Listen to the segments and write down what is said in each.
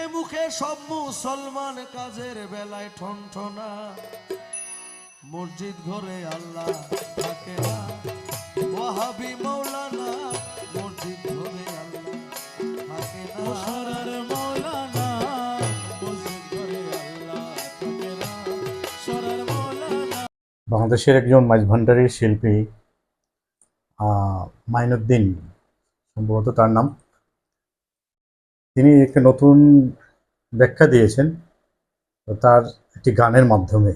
মুখে মুখে সব মুসলমান কাজের বেলায় ঠনঠনা। মসজিদ ঘরে আল্লাহ থাকে না। ওয়াহাবি মৌলানা মসজিদ ঘরে আল্লাহ থাকে না। সরার মৌলানা মসজিদ ঘরে আল্লাহ থাকে না। সরার মৌলানা বাংলাদেশের একজন মাইজ ভান্ডারীর শিল্পী আহ, মাইনুদ্দিন সম্ভবত তার নাম তিনি একটা নতুন ব্যাখ্যা দিয়েছেন তার একটি গানের মাধ্যমে।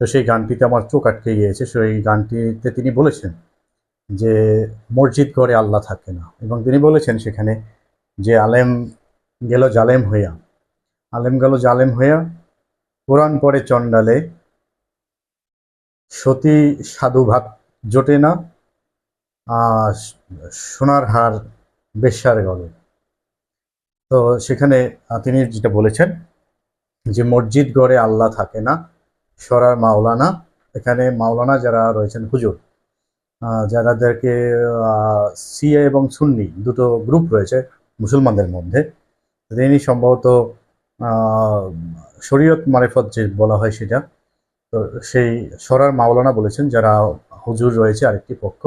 তো সেই গানটিতে আমার চোখ আটকে গিয়েছে। সেই গানটিতে তিনি বলেছেন যে মসজিদ করে আল্লাহ থাকে না। এবং তিনি বলেছেন সেখানে যে আলেম গেল জালেম হইয়া। আলেম গেল জালেম হইয়া কোরআন পরে চণ্ডালে সতী সাধু ভাত জোটে না আহ, সোনার হার বেশ্যার গলে। তো সেখানে তিনি যেটা বলেছেন যে মসজিদ গড়ে আল্লাহ থাকে না, সরার মাওলানা। এখানে মাওলানা যারা রয়েছেন, হুজুর যারাদেরকে সিএ এবং সুন্নি দুটো গ্রুপ রয়েছে মুসলমানদের মধ্যে, তিনি সম্ভবত শরীয়ত মারেফত যে বলা হয় সেটা, তো সেই সরার মাওলানা বলেছেন, যারা হুজুর রয়েছে আরেকটি পক্ষ,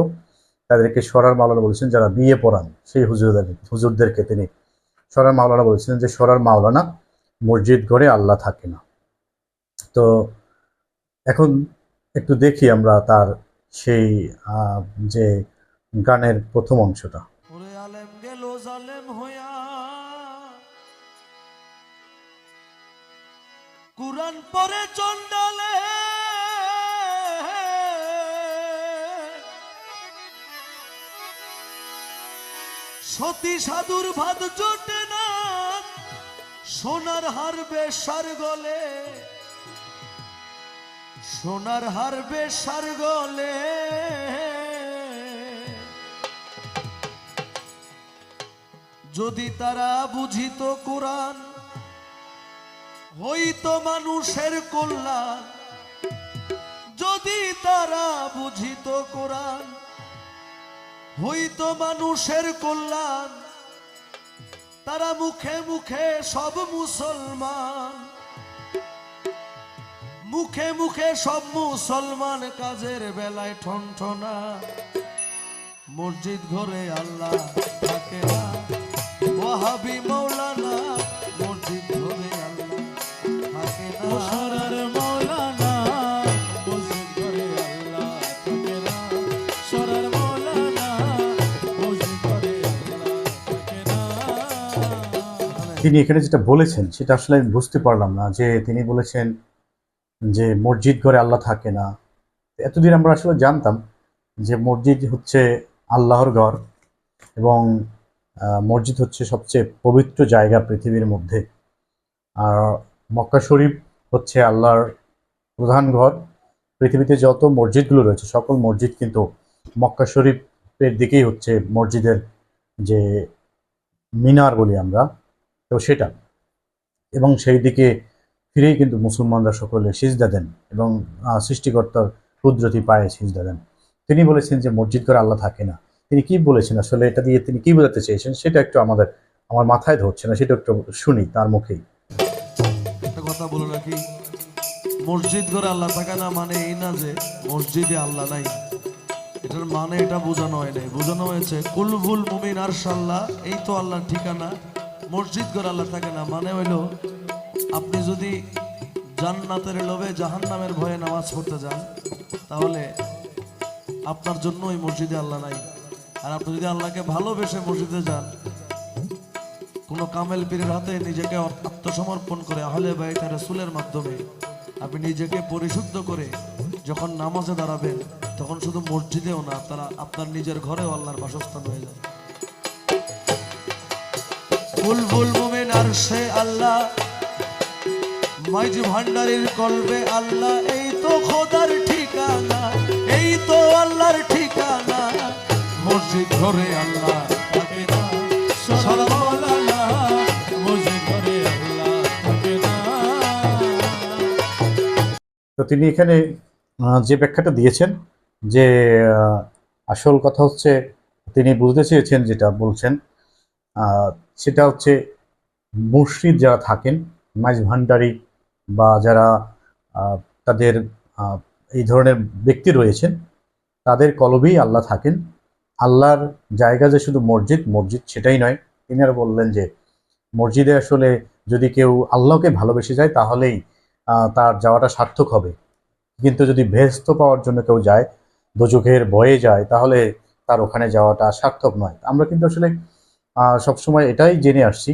তাদেরকে সরার মাওলানা বলেছেন, যারা বিয়ে পড়ান, সেই হুজুরদের, হুজুরদেরকে তিনি সরার মাওলানা বলেছিলেন যে সরার মাওলানা মসজিদ ঘরে আল্লাহ থাকে না। তো এখন একটু দেখি আমরা তার সেই যে গানের প্রথম অংশটা। সতী সাধুর ভাত জোটে না। সোনার হার বেশার গলে। সোনার হার বেশার গলে। যদি তারা বুঝিত কোরআন, হইতো মানুষের কল্যাণ। যদি তারা বুঝিত কোরআন হইতো মানুষের কল্যাণ। তারা মুখে মুখে সব মুসলমান। মুখে মুখে সব মুসলমান কাজের বেলায় ঠনঠনা মসজিদ ঘরে আল্লাহ থাকে না। ওয়াহাবি মৌলানা তিনি এখানে যেটা বলেছেন, সেটা আসলে আমি বুঝতে পারলাম না, যে তিনি বলেছেন যে মসজিদ ঘরে আল্লাহ থাকে না। এতদিন আমরা আসলে জানতাম যে মসজিদ হচ্ছে আল্লাহর ঘর এবং মসজিদ হচ্ছে সবচেয়ে পবিত্র জায়গা পৃথিবীর মধ্যে। আর মক্কা শরীফ হচ্ছে আল্লাহর প্রধান ঘর। পৃথিবীতে যত মসজিদগুলো রয়েছে, সকল মসজিদ কিন্তু মক্কা শরীফের দিকেই হচ্ছে মসজিদের যে মিনার বলি আমরা তো সেটা। এবং সেই দিকে ফিরেই কিন্তু মুসলমানরা সকলে সিজদা দেন এবং সৃষ্টিকর্তার কুদরতি পায়ে সিজদা দেন। তিনি বলেছেন যে মসজিদ করে আল্লাহ থাকে না। তিনি কি বলেছেন আসলে? এটা দিয়ে তিনি কি বোঝাতে চেয়েছেন? সেটা একটু আমাদের, আমার মাথায় ধরছে না, সেটা একটু শুনি তার মুখেই। একটা কথা বলে রাখি, মসজিদ ঘরে আল্লাহ থাকে না মানে এই না যে মসজিদে আল্লাহ নাই। এটার মানে এটা বোঝানো হয় নাই। বোঝানো হয়েছে কুলভুল মুমিন আরশাল্লাহ এই তো আল্লাহর ঠিকানা। মসজিদ ঘরে আল্লাহ থাকে না। মানে হইল, আপনি যদি জান্নাতের লোভে জাহান্নামের ভয়ে নামাজ পড়তে যান, তাহলে আপনার জন্য ওই মসজিদে আল্লাহ নাই। আর আপনি যদি আল্লাহকে ভালোবেসে মসজিদে যান, কোনো কামেল পীরের হাতে নিজেকে আত্মসমর্পণ করে আহলে বাইতা রসুলের মাধ্যমে আপনি নিজেকে পরিশুদ্ধ করে যখন নামাজে দাঁড়াবেন, তখন শুধু মসজিদেও না আপনারা আপনার নিজের ঘরেও আল্লাহর বাসস্থান হয়ে যায় বুলবুল মোমেন আর সে আল্লাহ। মাইজ ভান্ডারির কলবে আল্লাহ, এই তো খোদার ঠিকানা, এই তো আল্লাহর ঠিকানা, মসজিদ ঘরে আল্লাহ তো তিনি এখানে যে ব্যাখ্যাটা দিয়েছেন, যে আসল কথা হচ্ছে, তিনি বুঝতে চেয়েছেন যেটা বলছেন সেটা হচ্ছে মুর্শিদ যারা থাকেন, মাইজ ভান্ডারি বা যারা তাদের এই ধরনের ব্যক্তি রয়েছেন, তাদের কলবেই আল্লাহ থাকেন। আল্লাহর জায়গা যে শুধু মসজিদ মসজিদ সেটাই নয়। তিনি আর বললেন যে, মসজিদে আসলে যদি কেউ আল্লাহকে ভালোবেসে যায়, তাহলেই তার যাওয়াটা সার্থক হবে। কিন্তু যদি ভেস্ত পাওয়ার জন্য কেউ যায়, দোজখের বয়ে যায়, তাহলে তার ওখানে যাওয়াটা সার্থক নয়। আমরা কিন্তু আসলে সবসময় এটাই জেনে আসছি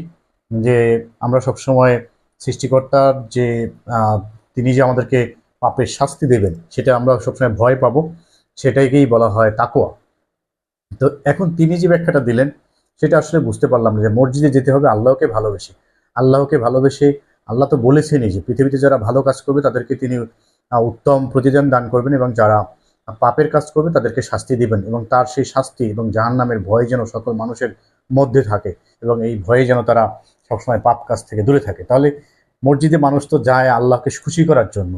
যে আমরা সবসময় সৃষ্টিকর্তার যে তিনি যে আমাদেরকে পাপের শাস্তি দেবেন, সেটা আমরা সবসময় ভয় পাবো, সেটাকেই বলা হয় তাকোয়া তো এখন তিনি যে ব্যাখ্যাটা দিলেন, সেটা আসলে বুঝতে পারলাম যে মসজিদে যেতে হবে আল্লাহকে ভালোবেসে। আল্লাহকে ভালোবেসে আল্লাহ তো বলেছেনই যে পৃথিবীতে যারা ভালো কাজ করবে, তাদেরকে তিনি উত্তম প্রতিদান দান করবেন এবং যারা পাপের কাজ করবে তাদেরকে শাস্তি দিবেন এবং তার সেই শাস্তি এবং জাহান্নামের ভয় যেন সকল মানুষের মধ্যে থাকে এবং এই ভয়ে যেন তারা সবসময় পাপ কাজ থেকে দূরে থাকে। তাহলে মসজিদে মানুষ তো যায় আল্লাহকে খুশি করার জন্য।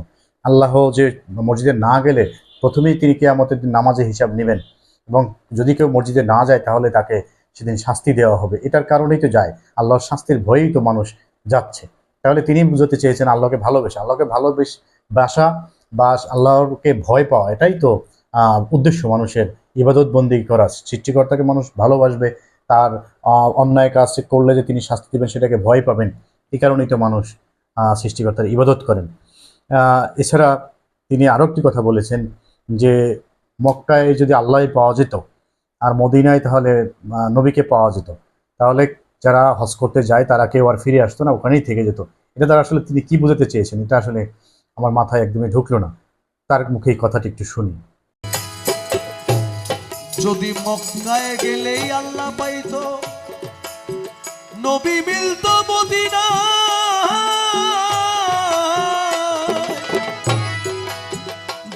আল্লাহ যে মসজিদে না গেলে প্রথমেই তিনি কেয়ামতের দিন নামাজে হিসাব নেবেন এবং যদি কেউ মসজিদে না যায় তাহলে তাকে সেদিন শাস্তি দেওয়া হবে। এটার কারণেই তো যায়। আল্লাহর শাস্তির ভয়েই তো মানুষ যাচ্ছে। তাহলে তিনি বুঝতে চেয়েছেন আল্লাহকে ভালোবেসে। আল্লাহকে ভালোবেস বাসা বা আল্লাহকে ভয় পাওয়া, এটাই তো উদ্দেশ্য মানুষের। ইবাদত বন্দি করা, সৃষ্টিকর্তাকে মানুষ ভালোবাসবে তার অন্যায় কাজ করলে যে তিনি শাস্তি দেবেন সেটাকে ভয় পাবেন। এই কারণেই তো মানুষ সৃষ্টিকর্তার ইবাদত করেন। এছাড়া তিনি আরও একটি কথা বলেছেন যে, মক্কায় যদি আল্লাহ পাওয়া যেত আর মদিনায় তাহলে নবীকে পাওয়া যেত, তাহলে যারা হজ করতে যায় তারা কেউ আর ফিরে আসতো না, ওখানেই থেকে যেত। এটা তারা আসলে তিনি কি বোঝাতে চেয়েছেন? এটা আসলে আমার মাথায় একদমই ঢুকলো না। তার মুখে এই কথাটি একটু শুনি। যদি মক্কায় গেলেই আল্লাহ পাইতো নবী মিলতো মদিনা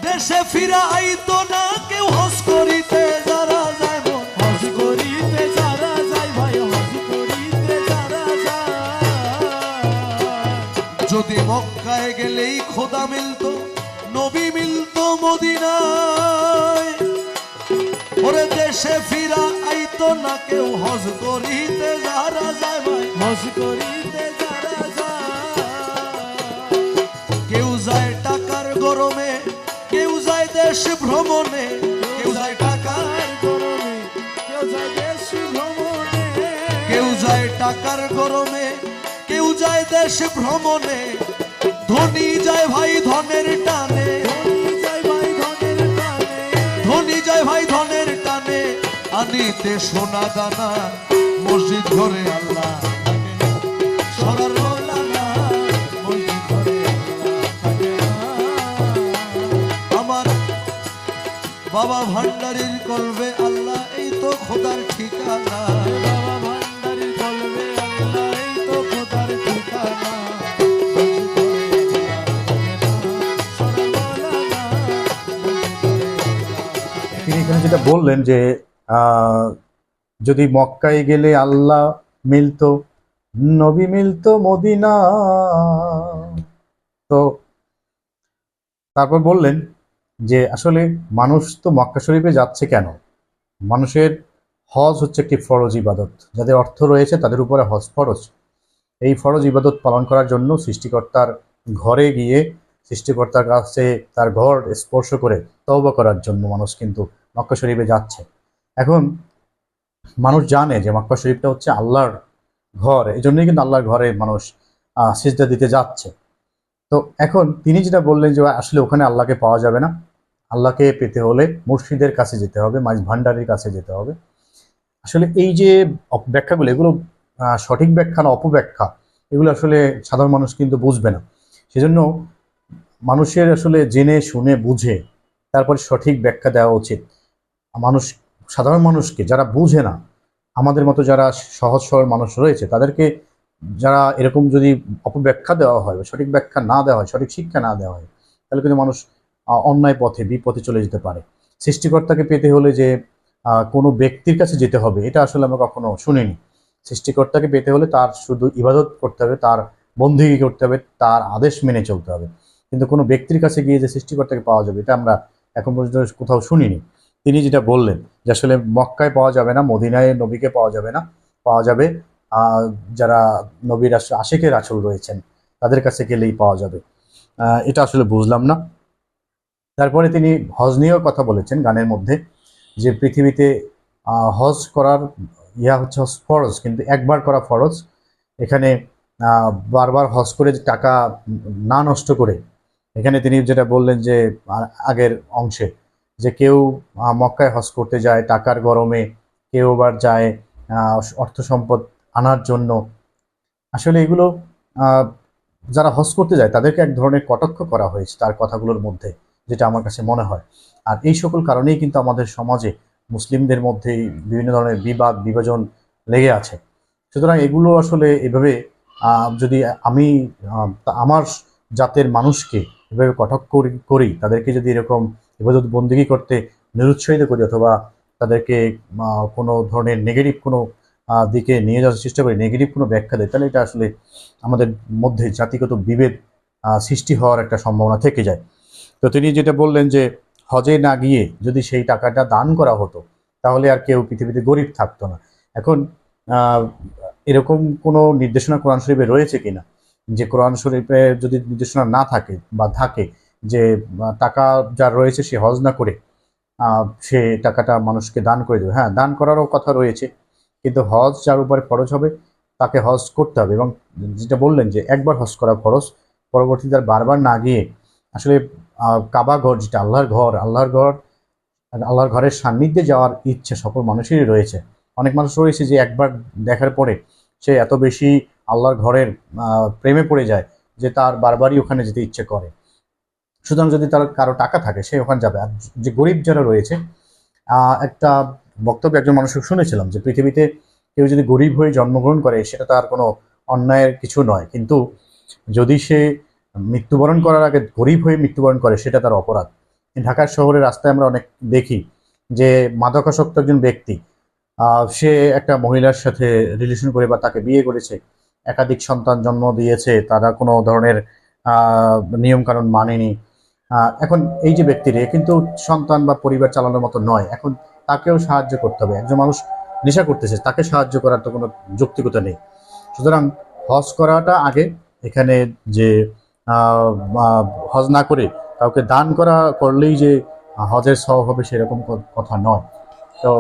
দেশে ফিরা আইতো না কেউ হস করিতে যারা যায় করিতে যারা যায় ভাই হজ করিতে যারা যায়। যদি মক্কায় গেলেই খোদা মিলতো নবী মিলতো মদিনায়। ওরে দেশে ফিরা আইতো না কেউ হজ করিতে যারা যায় ভাই। হজ করিতে যারা যায়। কেউ যায় টাকার গরমে, কেউ যায় দেশ ভ্রমণে। কেউ যায় টাকার গরমে, কেউ যায় দেশ ভ্রমণে। কেউ যায় টাকার গরমে, কেউ যায় দেশ ভ্রমণে। ধনী যায় ভাই ধনের টানে। আনিতে সোনা দানা, মসজিদ ঘরে আল্লাহ বাবা ভান্ডারির করবে আল্লাহ, এই তো খোদার ঠিকানা। বাবা ভান্ডারি বলবে আল্লাহ, এই তো খোদার ঠিকানা। তিনি এখানে যেটা বললেন যে যদি মক্কায় গেলে আল্লাহ মিলতো, নবী মিলতো মদিনা। তো তারপর বললেন যে, আসলে মানুষ তো মক্কা শরীফে যাচ্ছে কেন? মানুষের হজ হচ্ছে একটি ফরজ ইবাদত। যাদের অর্থ রয়েছে তাদের উপরে হজ ফরজ। এই ফরজ ইবাদত পালন করার জন্য সৃষ্টিকর্তার ঘরে গিয়ে, সৃষ্টিকর্তার কাছে তার ঘর স্পর্শ করে তওবা করার জন্য মানুষ কিন্তু মক্কা শরীফে যাচ্ছে। এখন মানুষ জানে যে মক্কা শরীফটা হচ্ছে আল্লাহর ঘর এই জন্যই কিন্তু আল্লাহর ঘরে মানুষ সিজদা দিতে যাচ্ছে। তো এখন তিনি যেটা বললেন যে আসলে ওখানে আল্লাহকে পাওয়া যাবে না। আল্লাহকে পেতে হলে মুর্শিদের কাছে যেতে হবে মাঝ ভান্ডারির কাছে যেতে হবে। আসলে এই যে ব্যাখ্যাগুলো, এগুলো সঠিক ব্যাখ্যা না অপব্যাখ্যা, এগুলো আসলে সাধারণ মানুষ কিন্তু বুঝবে না। সেজন্য মানুষের আসলে জেনে, শুনে, বুঝে তারপরে সঠিক ব্যাখ্যা দেওয়া উচিত। মানুষ সাধারণ মানুষকে, যারা বুঝে না, আমাদের মতো যারা সহজ সরল মানুষ রয়েছে, তাদেরকে যারা এরকম যদি অপব্যাখ্যা দেওয়া হয় বা সঠিক ব্যাখ্যা না দেওয়া হয়, সঠিক শিক্ষা না দেওয়া হয়, তাহলে কিন্তু মানুষ অন্যায় পথে, বিপথে চলে যেতে পারে। সৃষ্টিকর্তাকে পেতে হলে যে কোনো ব্যক্তির কাছে যেতে হবে, এটা আসলে আমরা কখনো শুনিনি। সৃষ্টিকর্তাকে পেতে হলে তার শুধু ইবাদত করতে হবে, তার বন্দিগি করতে হবে, তার আদেশ মেনে চলতে হবে। কিন্তু কোনো ব্যক্তির কাছে গিয়ে যে সৃষ্টিকর্তাকে পাওয়া যাবে, এটা আমরা এখন পর্যন্ত কোথাও শুনিনি। তিনি যেটা বললেন যে আসলে মক্কায় পাওয়া যাবে না, মদিনায় নবীকে পাওয়া যাবে না, পাওয়া যাবে যারা নবীর আশ- আশেকের আচল রয়েছেন, তাদের কাছে গেলেই পাওয়া যাবে। এটা আসলে বুঝলাম না। তারপরে তিনি হজ নিয়েও কথা বলেছেন গানের মধ্যে, যে পৃথিবীতে হজ করার ইয়া হচ্ছে হজ ফরজ, কিন্তু একবার করা ফরজ। এখানে বারবার হজ করে টাকা না নষ্ট করে, এখানে তিনি যেটা বললেন যে আগের অংশে যে কেউ মক্কায় হজ করতে যায়, টাকার গরমে কেউ আবার যায় অর্থ সম্পদ আনার জন্য। আসলে এগুলো যারা হজ করতে যায়, তাদেরকে এক ধরনের কটাক্ষ করা হয়েছে তার কথাগুলোর মধ্যে, যেটা আমার কাছে মনে হয়। আর এই সকল কারণেই কিন্তু আমাদের সমাজে মুসলিমদের মধ্যে বিভিন্ন ধরনের বিবাদ, বিভাজন লেগে আছে। সুতরাং এগুলো আসলে এভাবে যদি আমি আমার জাতের মানুষকে এভাবে কটাক্ষ করি- করি, তাদেরকে যদি এরকম ইবাদত বন্দিগি করতে নিরুৎসাহিত করি অথবা তাদেরকে কোনো ধরনের নেগেটিভ কোনো দিকে নিয়ে যাওয়ার চেষ্টা করি নেগেটিভ কোনো ব্যাখ্যা দেয়, তাহলে এটা আসলে আমাদের মধ্যে জাতিগত বিভেদ সৃষ্টি হওয়ার একটা সম্ভাবনা থেকে যায়। তো তিনি যেটা বললেন যে, হজে না গিয়ে যদি সেই টাকাটা দান করা হতো, তাহলে আর কেউ পৃথিবীতে গরিব থাকতো না। এখন এরকম কোনো নির্দেশনা কোরআন শরীফে রয়েছে কিনা? যে কোরআন শরীফে যদি নির্দেশনা না থাকে বা থাকে যে টাকা যার রয়েছে সে হজ না করে সে টাকাটা মানুষকে দান করে দেবে। হ্যাঁ দান করারও কথা রয়েছে, কিন্তু হজ যার উপরে খরচ হবে, তাকে হজ করতে হবে। এবং যেটা বললেন যে, একবার হজ করা খরচ পরবর্তীতে আর বারবার না গিয়ে আসলে কাবা ঘর যেটা আল্লাহর ঘর আল্লাহর ঘর, আল্লাহর ঘরের সান্নিধ্যে যাওয়ার ইচ্ছে সকল মানুষেরই রয়েছে। অনেক মানুষ রয়েছে যে, একবার দেখার পরে সে এত বেশি আল্লাহর ঘরের প্রেমে পড়ে যায় যে, তার বারবারই ওখানে যেতে ইচ্ছে করে। সুতরাং যদি তার কারও টাকা থাকে, সে ওখানে যাবে। আর যে গরিব যারা রয়েছে একটা বক্তব্য একজন মানুষের শুনেছিলাম যে পৃথিবীতে কেউ যদি গরিব হয়ে জন্মগ্রহণ করে, সেটা তার কোনো অন্যায়ের কিছু নয়। কিন্তু যদি সে মৃত্যুবরণ করার আগে গরিব হয়ে মৃত্যুবরণ করে, সেটা তার অপরাধ। ঢাকার শহরের রাস্তায় আমরা অনেক দেখি যে মাদকাসক্ত একজন ব্যক্তি সে একটা মহিলার সাথে রিলেশন করে বা তাকে বিয়ে করেছে। একাধিক সন্তান জন্ম দিয়েছে, তারা কোনো ধরনের নিয়মকানুন মানেনি। এখন এই যে ব্যক্তিরে কিন্তু সন্তান বা পরিবার চালানোর মতো নয়। এখন তাকেও সাহায্য করতে হবে। একজন মানুষ নেশা করতেছে, তাকে সাহায্য করার তো কোনো যৌক্তিকতা নেই। সুতরাং হজ করাটা আগে, এখানে যে হজ না করে কাউকে দান করা, করলেই যে হজের সব হবে সেরকম কথা নয়। তো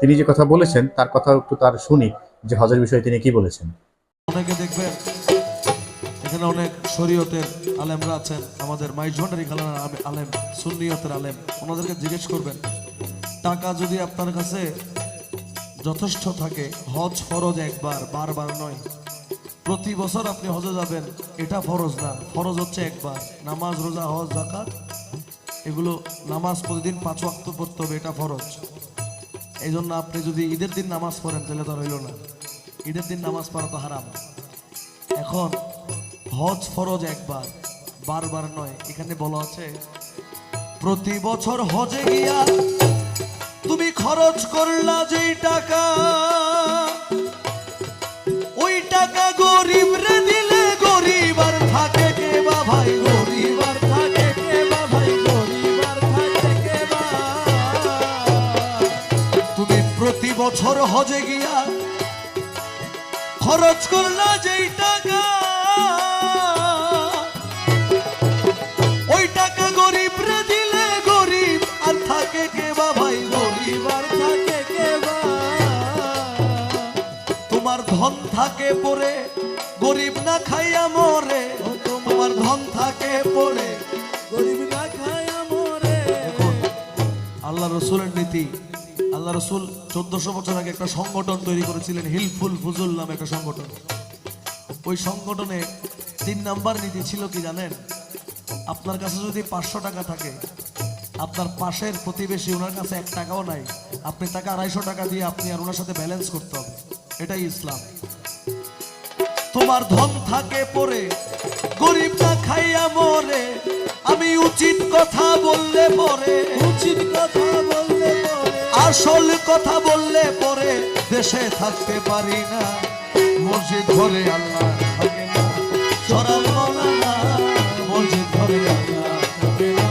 তিনি যে কথা বলেছেন, তার কথা একটু তার শুনি যে হজের বিষয়ে তিনি কি বলেছেন। অনেকে দেখবেন এখানে অনেক শরীয়তের আলেমরা আছেন, আমাদের মাইজভান্ডারি খালার আলেম, সুন্নিয়তের আলেম, ওনাদেরকে জিজ্ঞেস করবেন, টাকা যদি আপনার কাছে যথেষ্ট থাকে, হজ ফরজ একবার, বারবার নয়। প্রতি বছর আপনি হজে যাবেন, এটা ফরজ না, ফরজ হচ্ছে একবার, নামাজ, রোজা, হজ জাকাত এগুলো নামাজ প্রতিদিন পাঁচ ওয়াক্ত পড়তে হবে, এটা ফরজ। এই জন্য আপনি যদি ঈদের দিন নামাজ পড়েন, তাহলে তো রইল না। ঈদের দিন নামাজ পড়া তো হারাম। এখন হজ ফরজ একবার, বারবার নয়। এখানে বলা আছে, প্রতি বছর হজে গিয়া তুমি খরচ করলা যেই টাকা। ওই টাকা গরিব রে দিলে গরিব আর থাকে কে বা ভাই, গরিব আর থাকে কে বা ভাই, গরিব আর থাকে কে বা তুমি প্রতি বছর হজে গিয়া খরচ করলা যেই টাকা। থাকে পড়ে গরিব না খাইয়া মরে। তোমার ধন থাকে পড়ে। গরিব না খায় মরে। আল্লাহ রসুলের নীতি। আল্লাহ রসুল চোদ্দশো বছর আগে একটা সংগঠন তৈরি করেছিলেন হিলফুল ফুজুল নামে একটা সংগঠন। ওই সংগঠনে তিন নাম্বার নীতি ছিল কি জানেন? আপনার কাছে যদি পাঁচশো টাকা থাকে আপনার পাশের প্রতিবেশী ওনার কাছে এক টাকাও নাই। আপনি তাকে আড়াইশো টাকা দিয়ে আপনি আর ওনার সাথে ব্যালেন্স করতে হবে। এটাই ইসলাম। তোমার ধন থাকে পরে গরিব না খাইয়া মরে। আমি উচিত কথা বললে পরে উচিত কথা বললে আসল কথা বললে পরে দেশে থাকতে পারি না। মসজিদ ঘরে আল্লাহ থাকে না সরাল মৌলানা মসজিদ ঘরে আল্লাহ থাকে না।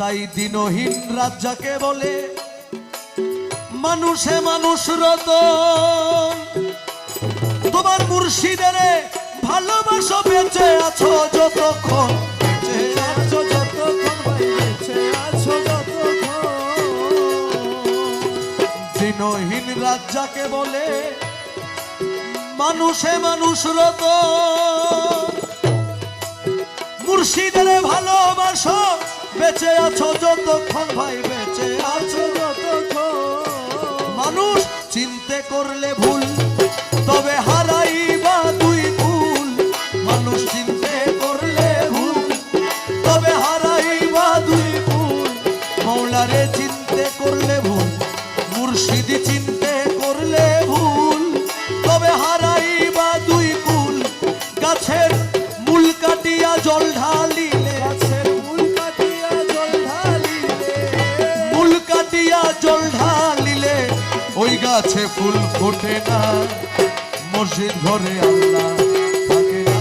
তাই দিনহীন রাত যাকে বলে মানুষে মানুষ রত তোমার মুর্শিদের ভালোবাসো বেঁচে আছো যতক্ষণ দিনহীন রাজ্জাকে বলে, মানুষে মানুষ রত। মুর্শিদের ভালোবাসো বেঁচে আছো যতক্ষণ, ভাই, বেঁচে আছো যতক্ষণ। মানুষ চিনতে করলে ভুল তবে হারাইবা দুই ভুল মানুষ চিনতে করলে ভুল। তবে হারাইবা দুই ভুল মৌলারে চিনতে করলে ভুল। মুর্শিদি চিনতে করলে ভুল। তবে হারাইবা দুই কুল গাছের মূল কাটিয়া জল ঢালিলে। গাছের মূল কাটিয়া জল ঢালিলে। ফুল কাটিয়া জল ঢালিলে। ওই গাছে ফুল ফোটে না। মসজিদ ঘরে আল্লাহ থাকে না।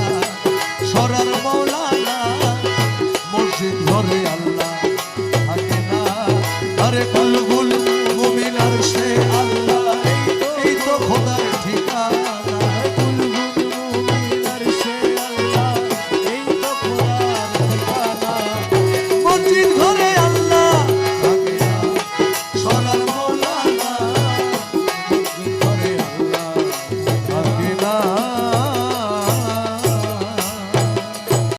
সরার মৌলানা মসজিদ ঘরে আল্লাহ থাকে না। আরে কুল